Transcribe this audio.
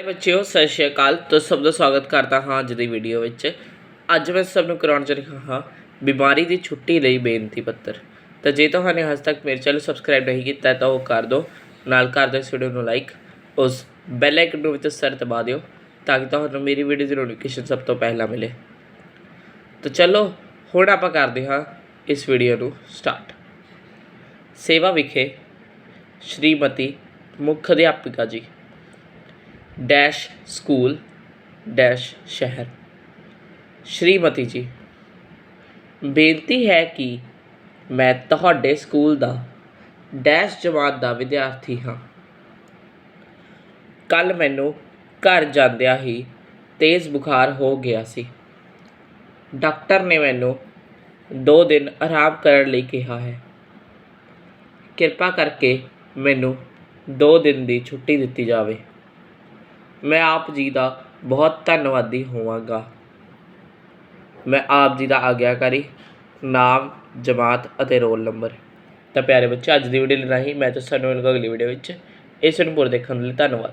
ਹਾਏ ਬੱਚਿਓ, ਸਤਿ ਸ਼੍ਰੀ ਅਕਾਲ। ਤੁਸੀਂ ਸਭ ਦਾ ਸਵਾਗਤ ਕਰਦਾ ਹਾਂ ਅੱਜ ਦੀ ਵੀਡੀਓ ਵਿੱਚ। ਅੱਜ ਮੈਂ ਸਭ ਨੂੰ ਕਰਾਉਣ ਜਾ ਰਿਹਾ ਹਾਂ ਬਿਮਾਰੀ ਦੀ ਛੁੱਟੀ ਲਈ ਬੇਨਤੀ ਪੱਤਰ। ਤਾਂ ਜੇ ਤੁਹਾਨੂੰ ਹਜੇ ਤੱਕ ਮੇਰੇ ਚੈਨਲ ਸਬਸਕ੍ਰਾਈਬ ਨਹੀਂ ਕੀਤਾ, ਤਾਂ ਉਹ ਕਰ ਦਿਓ। ਨਾਲ ਕਰ ਦਿਓ ਇਸ ਵੀਡੀਓ ਨੂੰ ਲਾਈਕ ਉਸ ਬੈਲ ਆਈਕਨ ਨੂੰ ਵੀ ਸਰ ਦਬਾ ਦਿਓ, ਤਾਂ ਕਿ ਤੁਹਾਨੂੰ ਮੇਰੀ ਵੀਡੀਓ ਦੀ ਨੋਟੀਫਿਕੇਸ਼ਨ ਸਭ ਤੋਂ ਪਹਿਲਾਂ ਮਿਲੇ। ਤਾਂ ਚਲੋ, ਹੁਣ ਆਪਾਂ ਕਰਦੇ ਹਾਂ ਇਸ ਵੀਡੀਓ ਨੂੰ ਸਟਾਰਟ ਸੇਵਾ ਵਿਖੇ ਸ਼੍ਰੀਮਤੀ ਮੁੱਖ ਅਧਿਆਪਿਕਾ ਜੀ। ਡੈਸ਼ ਸਕੂਲ, ਡੈਸ਼ ਸ਼ਹਿਰ। ਸ਼੍ਰੀਮਤੀ ਜੀ, ਬੇਨਤੀ ਹੈ ਕਿ ਮੈਂ ਤੁਹਾਡੇ ਸਕੂਲ ਦਾ ਡੈਸ਼ ਜਮਾਤ ਦਾ ਵਿਦਿਆਰਥੀ ਹਾਂ। ਕੱਲ ਮੈਨੂੰ ਘਰ ਜਾਂਦਿਆਂ ਹੀ ਤੇਜ਼ ਬੁਖਾਰ ਹੋ ਗਿਆ ਸੀ। ਡਾਕਟਰ ਨੇ ਮੈਨੂੰ 2 ਦਿਨ ਆਰਾਮ ਕਰਨ ਲਈ ਕਿਹਾ ਹੈ। ਕਿਰਪਾ ਕਰਕੇ ਮੈਨੂੰ 2 ਦਿਨ ਦੀ ਛੁੱਟੀ ਦਿੱਤੀ ਜਾਵੇ। ਮੈਂ ਆਪ ਜੀ ਦਾ ਬਹੁਤ ਧੰਨਵਾਦੀ ਹੋਵਾਂਗਾ। ਮੈਂ ਆਪ ਜੀ ਦਾ ਆਗਿਆਕਾਰੀ, ਨਾਮ, ਜਮਾਤ ਅਤੇ ਰੋਲ ਨੰਬਰ। ਤਾਂ ਪਿਆਰੇ ਬੱਚੇ, ਅੱਜ ਦੀ ਵੀਡੀਓ ਲਈ ਨਹੀਂ ਮੈਂ ਤਾਂ ਸਾਨੂੰ ਅਗਲੀ ਵੀਡੀਓ ਵਿੱਚ। ਇਸ ਨੂੰ ਪੂਰਾ ਦੇਖਣ ਲਈ ਧੰਨਵਾਦ।